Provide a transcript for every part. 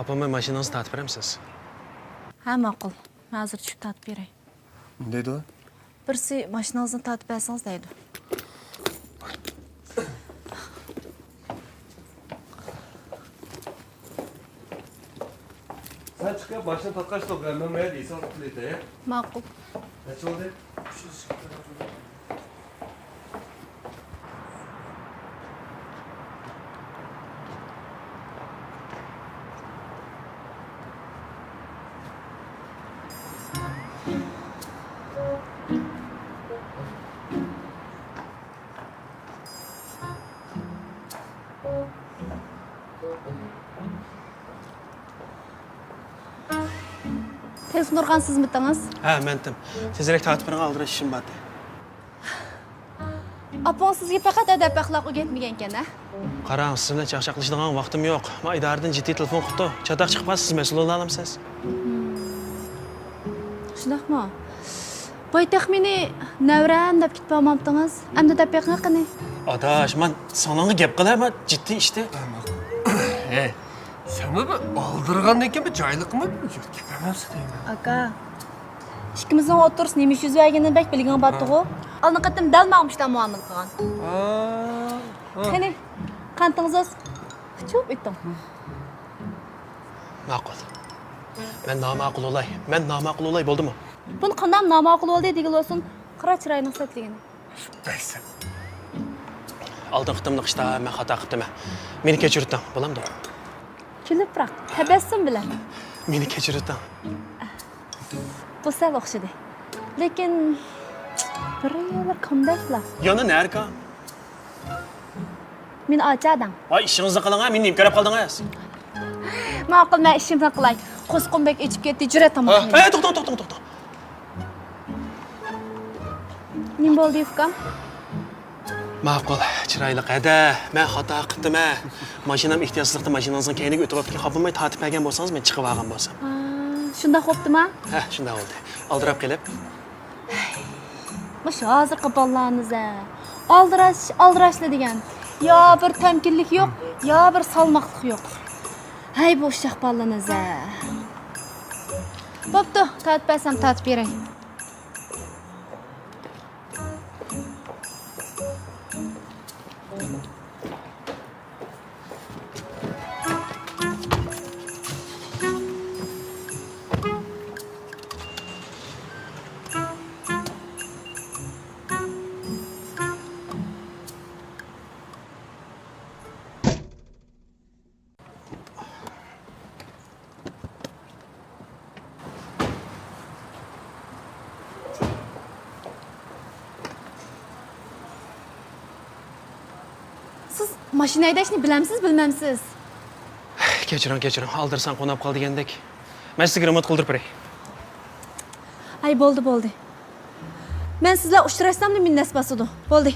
Papamay mashinangizni tatib beramiz. Ha ma'qul. Men hozir tushib tatib beray. Ne dedi o? Birsi mashinangizni tatib bersangiz deydi. Sen çıkıyor başına tatkaç toplayalım. Ben buraya değilse alıp kulete ya. Ma'qul. Kaç oldu? Telefon urgan sizmitiniz? Ha, mendim. Tezroq tatib bering, aldirash ishim bor. Apang sizga faqat adab axloq o'rgatmagan ekan a Qarang, siz bilan chaqchaqlashadigan vaqtim yo'q. Men idoradan jiddiy telefon qilibdi. Chatoq chiqib qolsa, siz mas'ul bo'la olasiz. shundaqmi boy taxmini navram deb ketib olmabdingiz endi deb beqing qani Adash, men sananga gap qilaman, jiddiy ishda. Bu aldırgan ne mi caylık mı? Yok gitmemem diyeyim. aka ish yuz berganini bak bilgan bordiku oldin qatim dal ma'mishdan muomala qilgan Aa. qani qantingiz oz cho'p etdim Ma'qul. Men noma'qul olay. Men noma'qul olay bo'ldimi? buni qanday noma'qul bo'ldi degan bo'lsin qara chiroyini sotligini Neyse. Oldin qitimni qishda men xato qildim. Meni kechirdim, bo'lamdi? Kulib biroq tabassum bilan Meni kechirdim. bu sal o'xshadi lekin bir yo'lar qandaylar Yana narka. men ocha odam Voy, ishingizni qiling, meni nim qarab qoldingiz. ma'qul men ishimni qilay qo'sqinbek ichib ketdi jura tomoq Ey, to'xta, to'xta, to'xta. nim bo'ldi ukam Ma'qul, chiroyli qada. Men xato qildim. Mashinam ehtiyotsizlikda mashinangizning keyiniga o'tib olibdi. Qopmay tatib bergan bo'lsangiz, men chiqib olgan bo'lsam. shunda xo'pdimi Ha, shunday bo'ldi. Aldirab kelib, Mush hozirgi bolalarimiz aldirash aldirashli degan yo bir tamkinlik yo'q yo bir salmoqlik yo'q hay bu uşaq bolalarimiz bo'pti tatib bersam tatib beray siz mashina haydashni bilamsiz bilmamsiz kechiring, kechiring. Aldirsam qo'nab qol degandek. Men sizga remote qildirib beray. ay bo'ldi bo'ldi men sizlar uchrashsamda men nasbasidu bo'ldi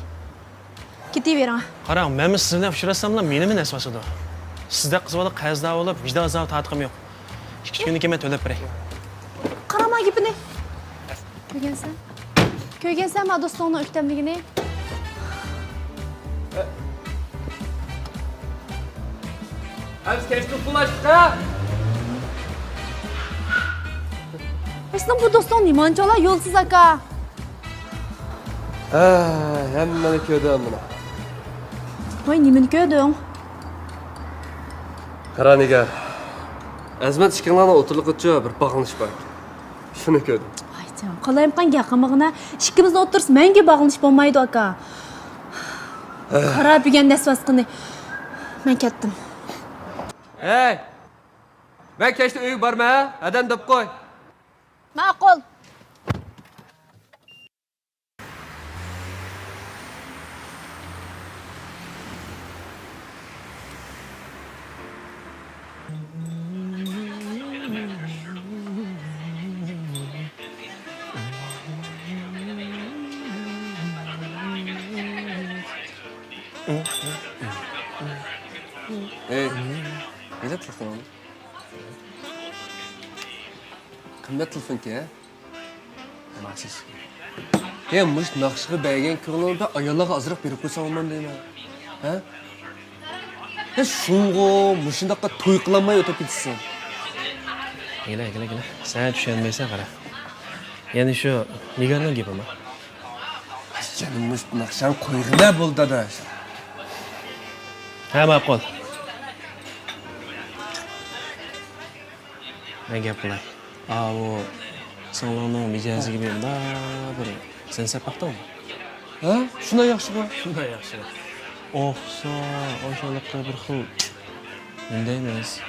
ketavering Qarang, men siz bilan uchrashsamlar menimi nasvasidir. Sizda qiz bola qarzda bo'lib, vijdon azobı tatqim yo'q. Ikki kundan keyin men to'lab beray. qarama gapini ko'rgansan ko'rgansanmi do'stongni o'ktamligini Hepsi geçti bulaştık ha. Aslında bu doston limoncholar yo'lsiz aka Ha, hemen köyden buna. voy nimani ko'rding Qara nigar. Azmat ishkanlarni o'tirliq o'tcha bir bog'lanish bor. Shuni ko'rdim. voy jon qolayimqan gaqimig'ina ikkimizni o'tirsa menga bog'lanish bo'lmaydi aka qarab degan nasvasqini men ketdim Hey! Ben keçti uyga borma ha. Adam deb qo'y. ma'qul Qanday telefon ki? Maxsus. Ya mush naqshga bergan ko'nglimda ayollarga ozroq berib qo'ysam olmam deyman. Ha? Ya shungo mushindaqa to'y qilolmay o'tib ketsin. Gele, gele, gele. Sen tushunmaysan qara. Ya'ni shu Nigarning gapimi. Canımız nakşan koyğuna buldu da. Ha, ma'qul. Men gap qilay. A, u singlimning mijoziga men bir sen sapaqtimi? Ha? Şuna yaxşı bu. Shunday yaxshi. O'xsa, o'shalikqa bir xil bunday emas.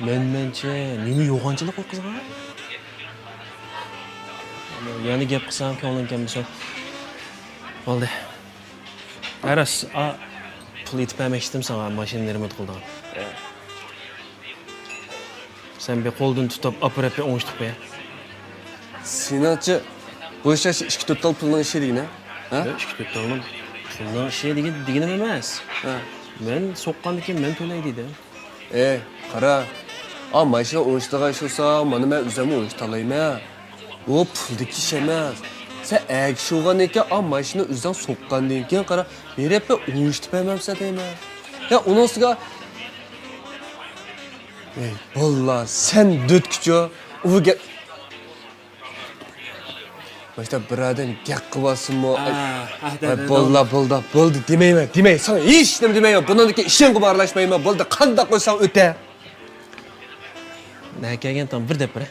Menmancha nima yo'g'onchilik qil qizg'a? Yana gap qilsam ko'nglim kelmasa. Bo'ldi. Aras, a pul yetib bermoqchidim sana mashinani remont qildim. Sen bir qo'ldan tutib, operatsiya o'ngishtirib qo'y. Sinatçı, bu işe iki tutal pulun işi değil ne? Ha? Ikki to'rtta olim. Puldan şey degan deganim emas. Ha. Men so'qqandan keyin men to'lay deydi. E, qara. A, maşina o'yishtiga ish olsa, mana men o'zimni o'yishtalayman. Bu puldagi ish emas. Sen ag shug'an ekan, a mashina o'zidan so'qqandan keyin qara, berib o'yishtib bermamsan deyman. Ya uning ustiga Ey, bolla, sen dötküçü, u gap Başta biradan gap qilyapsizmi? Ay, bo'ldi, bo'ldi, bo'ldi demayman, demay. Sana hech nima demayman. Bundan keyin ishing qilib aralashmayman. Bo'ldi, qanday qo'ysang o'ta. Nakagan tam bir deb bir.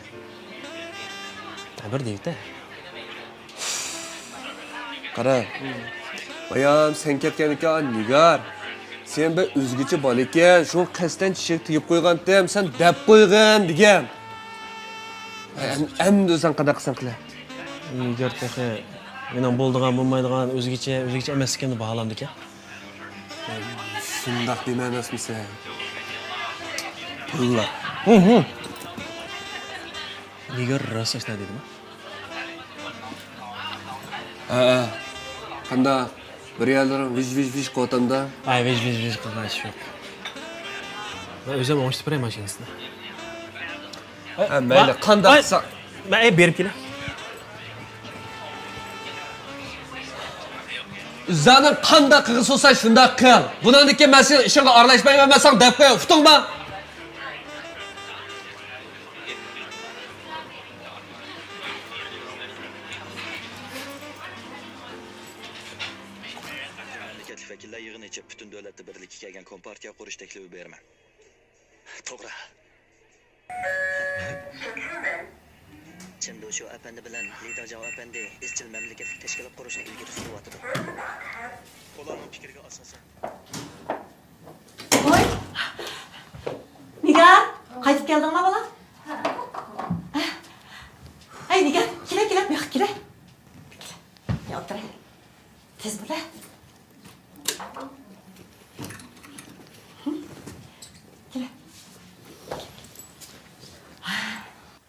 Bir deydi. Qara. Bayam sen ketgan ekan, Nigar. Sen bir o'zgacha bola ekan, shu qasddan chishak tegib qo'ygan dem, sen deb qo'ygan degan. Endi o'zing qanaqa qilsan qila. Nigar tehi mening bo'ldigan bo'lmaydigan o'zgacha o'zgacha emas ekanini baholamdi ekan. Shundoq dema emasmisan? Pulla. Nigar rosa dedimi? Ha. Qanda bir yerlarim vish vish vish qotanda. Ay, vej vej vej qilgan ish yo'q. Men o'zim o'ngishtirib beray mashinasini. Ha, mayli, qanday Ay, qilsan. Men ay berib kelay. Zanim qanday qilg'is olsa shunday qil. Bundan keyin men sen ishingga aralashmayman, men sen deb qo'y. Uqdingmi? Kompartiya qurish taklifi beraman to'g'ri chindu shu apandi bilan lidajon apandi izchil mamlakatlik tashkilot qurishni ilgari suryotidi ularning fikriga asosan Oy. Nigar, qaytib keldingmi bola? Ay Nigar, kela, bu yoqqa kela. Ya o'tir. Tez bo'la.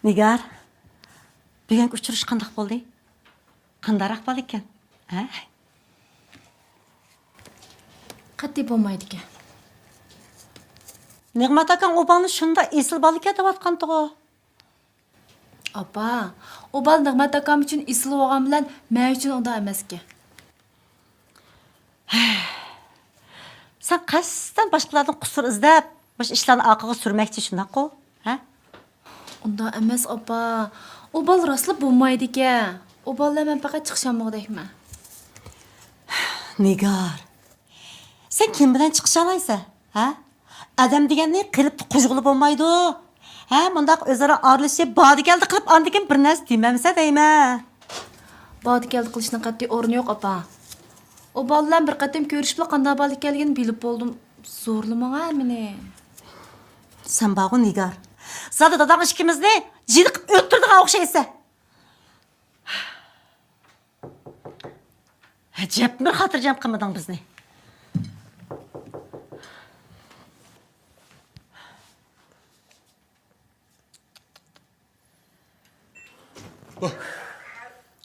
Nigar, bugungi uchrashuv qanday bo'ldi? Qandayroq bo'ldi ekan? Ha? Qat'iy bo'lmaydi ekan. Nig'mat akam o'bani shunda esil bola ekan deyotgan tug'u. Opa, u bal Nig'mat akam uchun isil bilan men uchun unday emas ekan. Sen qasddan boshqalardan qusur izlab, bosh ishlarni orqaga surmoqchi shunaqo? Ha? Emas, opa. U bal rostla bo'lmaydi ekan. U ballar men faqat chiqishamoqdakman. Nigar. Sen kim bilan chiqisha olaysan? Ha? Adam deganni qilib qo'shg'ili bo'lmaydi. Ha, bundaq o'zaro aralashib, bodi keldi qilib, andikin bir narsa demamsa deyman. Bodi keldi qilishning qat'iy o'rni yo'q, opa. U ballar bir qatim ko'rishib qanday bal ekanligini bilib bo'ldim. Zo'rlamaga meni. Sen bağın Nigar. Zaten dadam ikimizni jilik öttürdük o'xshaysan. Acep bir xotirjam qilmading bizni.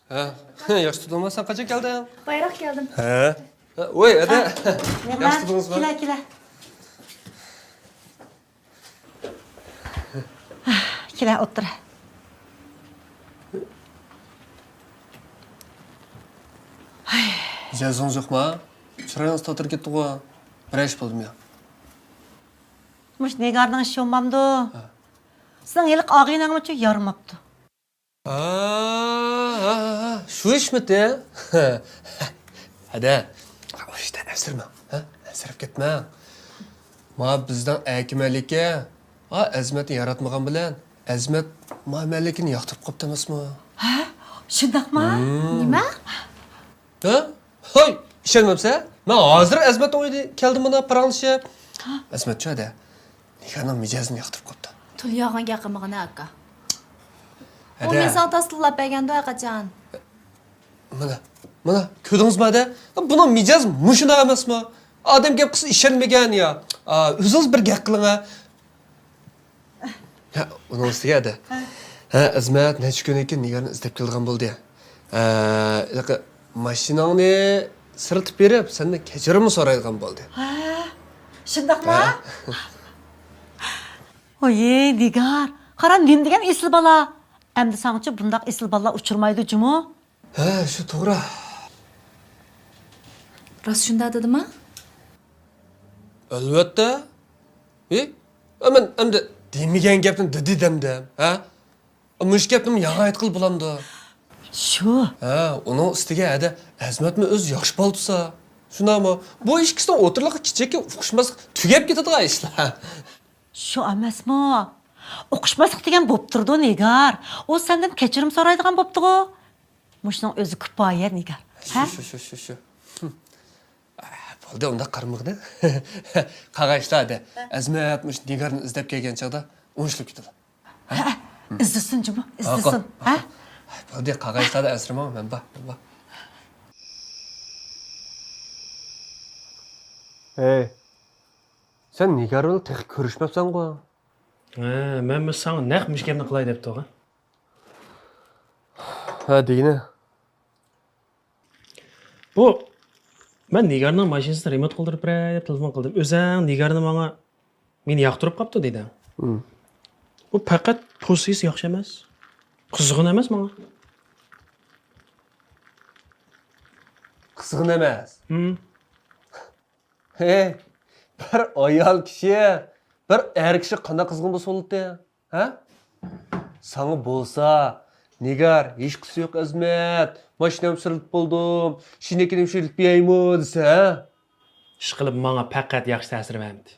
Ha. Yaxshi tutolmasan qancha kelding? Bayroq keldim. Ha. Voy, ada. Nima? Yaxshi tutdingizmi? Kela, kela. Kela, o'tir. Jazon yo'qmi? Chiroyingiz totir ketdi ku. Bir ish bo'ldim ya. Mush Nigarning ishi bo'lmamdi. Sen ilik ağıyla mı çok yarımaptı. Aa, şu iş mi de? Hadi. O işten esirme. Ha? Esirip gitme. Ma bizden әкімәлікке, а әзметті яратмаған білән, әзмет ма мәлікini яқтырып қапты емес ма? Şundak mı? nima Ha? Hay, ishonmabsa? Men hozir Azmat o'ydi keldim buna paranglashib. Azmat cho'da. Nigarning mijozini yoqtirib qopti. tul yog'onga qilmag'in aka u Ada. men sana tasdiqlab berganda qachon Mana, mana ko'rdingizmi ada? Buni mijoz mushunaq emasmi? Odam gap qilsa ishonmagan ya. O'zingiz bir gap qiling ha. Ha, uni ustiga ada. Ha, Azmat necha kun ekan Nigarni izlab kelgan bo'ldi. Ha, ilaqa mashinangni siritib berib, sendan kechirim so'raydigan bo'ldi. Şundak mı? Oye Nigar. Karan nim degen esli bala. Emdi sançı bundak esli bala uçurmaydı cumu. Ha, shu to'g'ri. rost shunda dedimi Albatta. E? Aman endi Diymigen geptim dedi dem dem. Ha? Müş geptim yana etkil bulamdı. Şu. Ha, onu istige ede Azmat mı öz yaş bal tutsa. Şuna mı? Bu iş kişiden oturlak kiçek uquşmasıq tügep ketedi ga işler. Şu emas mı? Uquşmasıq degen bop turdu Nigar. O senden keçirim soraydıgan boptu go. Muşnun özü kıpayet Nigar. Şu şu şu şu. şu. Bo'ldi, unda qarmoqda. Qag'ashda ada. Azmat mush Nigarni izlab kelgan chaqda o'nishib ketadi. İzlesin cumu, Aqo, izlesin. Ha? Bo'ldi, qag'ashda da asrama, men ba, men ba. Hey. Sen Nigar bilan tex ko'rishmabsan-ku. ha man bu sana naq mush gapni qilay deb turgan Ha, degini. bu nigarning mashinasini remont qildirib beray deb telefon qildim o'zing nigarni manga meni yoqtirib qolibdi dedi bu faqat posiysi yaxshi emas qizg'in emas manga Qizg'in emas. Hmm. Hey, bir ayol kishi, bir er kishi qanday qizg'in bo'lsa bo'ladi? Ha? Sana bo'lsa, Nigar, hech qisi yo'q Azmat. Mashinam sirilib bo'ldim. Shinekini shirilib beraymi desa, ha? ish qilib manga faqat yaxshi ta'sir bermadi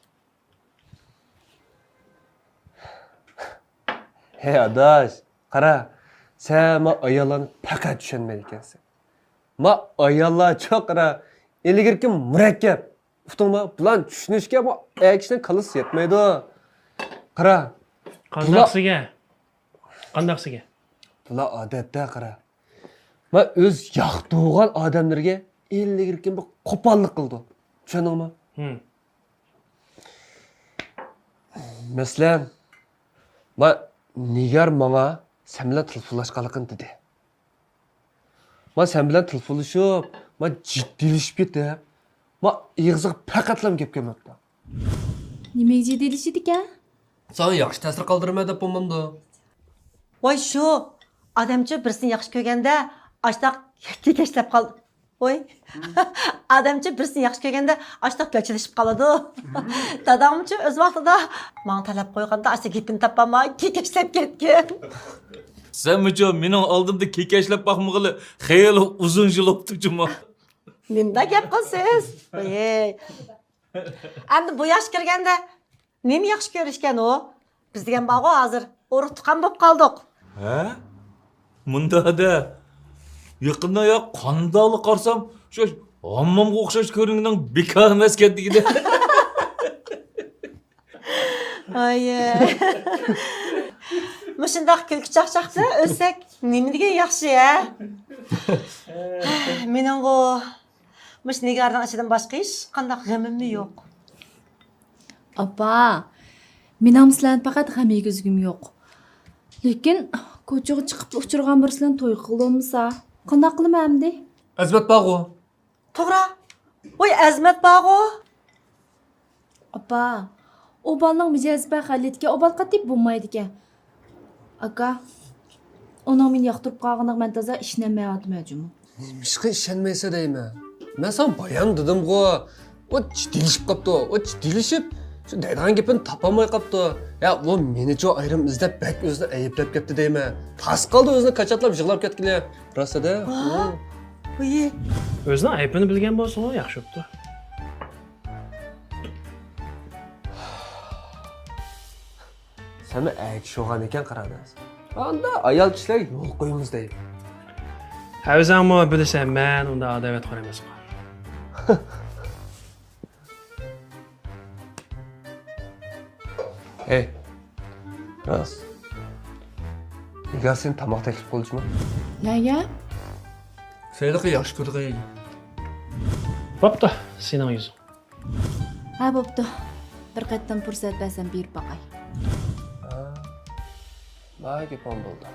Hey adash, qara. Sen ma ayollarni faqat tushunmaydi ekansan. Ma ayollar qara. Ilgirki murakkab. Uftungma, bulan tushunishga ma akishdan qalis yetmaydi. Qara. qandaqsiga qandaqsiga Bular odatda qara. Ma o'z yoqtirgan odamlarga ilgirki bir qo'pollik qildi. Tushundingmi? Hmm. Masalan, ma Nigar manga sen bilan telefonlashganligini dedi. Ma sen bilan telefonlashib, ma jiddiylashib ketib, ma ig'ziga faqatlam gap kelmoqda. nimaga jiddiylashdik ekan Sana yaxshi ta'sir qoldirma deb bo'lmamdi. Vay şu. Adamcı birisini yaxşı kögende açtak kekeşlep kaldı. Oy. Adamcı birisini yaxşı kögende açtak göçülüşüp kaladı. Dadamcı öz vaxtida bana talep koyganda açta gepini tapamay kekeşlep ketken. Sen müço mening oldimda kekashlab boqmag'ili xeyli uzun yil o'tdi juma. Nimda gep qilsiz? Oy. Endi bu yaş kirganda nemi yaxshi ko'rishgan u? Biz degan bog'u hozir urug' tuqqan bo'lib qoldik. Ha? Munda da yaqinda yo qandoli qarsam shu hammomga o'xshash ko'ringdan bekor emas ketdigida. Ay. Mushundaq kulki chaqchaqda o'lsak nima degan yaxshi ya? Mening o mush nigardan ichidan boshqa hech qanday g'amimmi yo'q. opa menam sizlarni faqat g'am yegizgim yo'q lekin ko'chaga chiqib uchirgan birisidan to'y qilolmasa qandoq qilaman endi Azmat bog'u. To'g'ri. Voy Azmat bog'u. opa u bolaning mijozi baxalitga u bol qatib bo'lmaydi ekan aka uning meni yoqtirib qolganiga man toza ishnamayotmajum Ishqi ishonmaysa deyman. Men sana bayan dedim-ku. O jiddiylashib qopti. O jiddiylashib shu deydigan gapini topolmay qolibdi ya u menichu ayrim izlab bak o'zini ayblab ketdi deyman tas qoldi o'zini kachatlab yig'lab ketgili rostada Hmm. voy o'zini aybini bilgan bo'lsa yaxshi bo'pti sani aykish olgan ekan qaramas anda ayol kishilar yo'l qo'yamiz deydi ha o'zingmi bilasan man unda adovatxor emasman ey rost nigar seni tomoq taklif qilishmi nega Seni yaxshi ko'rg'ay. bo'pti sening yuzing ha bo'pti bir qaytam fursat bersam berib boqay nima gapim bo'ldi.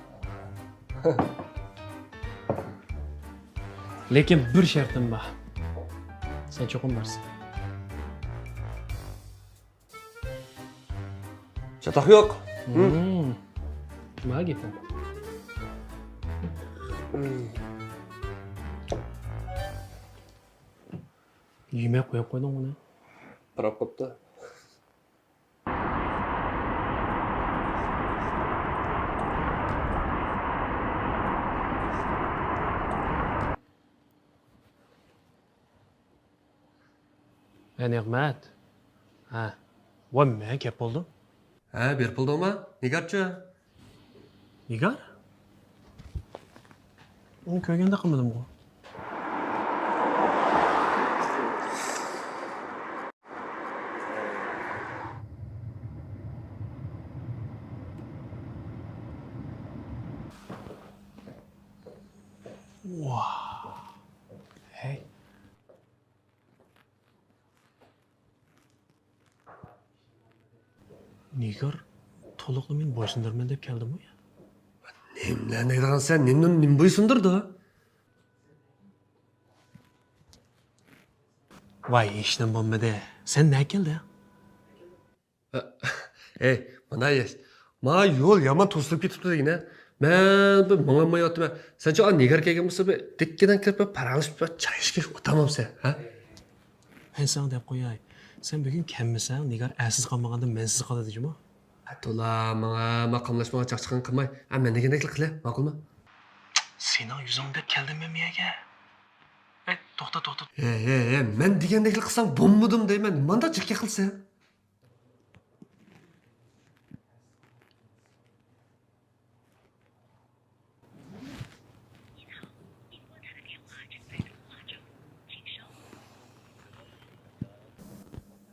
Lekin bir shartim bor. Sen cho'qim borsan chatoq yo'q Hmm. nima gapim yemay qo'yib qo'yding uni Birab qopti. e ne'mat ha ә беріп болдау ма? Игарчы игар мен көргенде қылмадым ғой. Men bo'ysundirman deb keldimi ya? Nimlarni aytgan sen? Nimni nim bo'ysundirdi? Voy, eshitdim bo'lmadi. Sen nima keldi? Ey, mana yes. Ma yo'l yomon to'silib ketibdi degina. Men bir mang'amayaptiman. Senchi an nigar kelgan bo'lsa bir dekkidan kirib paranglashib chay ichishga o'tamamsan, ha? Men sana deb qo'yay. Sen bugun kammisan, nigar asiz qolmaganda mensiz qoladi jimo. Хәтула маңа мақамлашмаға чақчықын қылмай, ә мен дегендеклік қыле, мақұл ма? Сенің жүзіңді келдім мен мияге. Әй, тоқта, тоқта. Е, е, е, мен дегендеклік қылсаң болмадым деймін. Мында жеке қылса.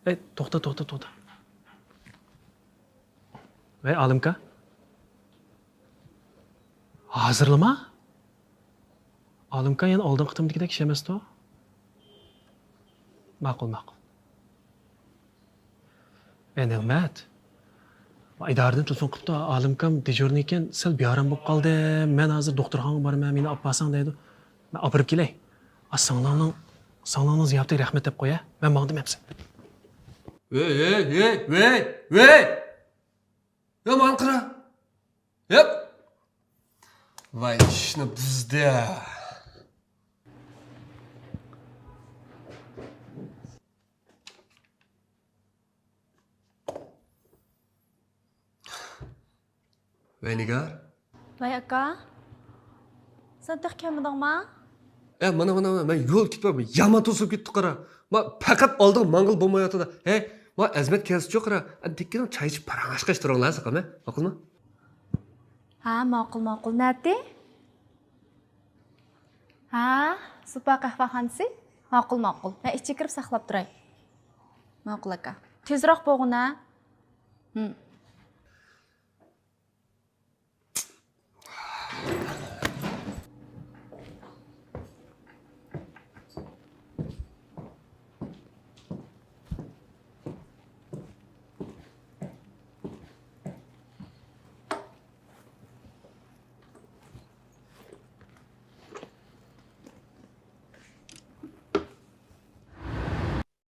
Әй, тоқта, тоқта, тоқта. Ey, Alimka. Hozirlama? Alimka yana oldin qitimdagidek ish emas-ku. Ma'qul, ma'qul. Ey, Ne'mat. Idoradan telefon qilibdi, Alimkam dejurniy ekan, sal beorom bo'lib qoldi. Men hozir doktorxonaga boraman, meni olib borsang deydi. Men olib borib kelay. Singlimning singlimning ziyofatiga rahmat deb qo'ya. Men maqdim yapsan. Ey, ey, ey, ey, ey! Ya man qara. Yep. Vay ishni buzdi. Vay voy aka san taq kelmadingmi E mana mana mana men yo'l ketmayapman. Yomon to'sib ketdi qara. Men faqat oldin 와 әзмәт жоқ ра антеккенің чай ішіп параң ашқаш тұрыңлар сақаме мақұл ма ha ma'qul ma'qul nati ha supa qahvaxonasi ma'qul ma'qul man ichga kirib saqlab turay ma'qul aka tezroq bo'lg'in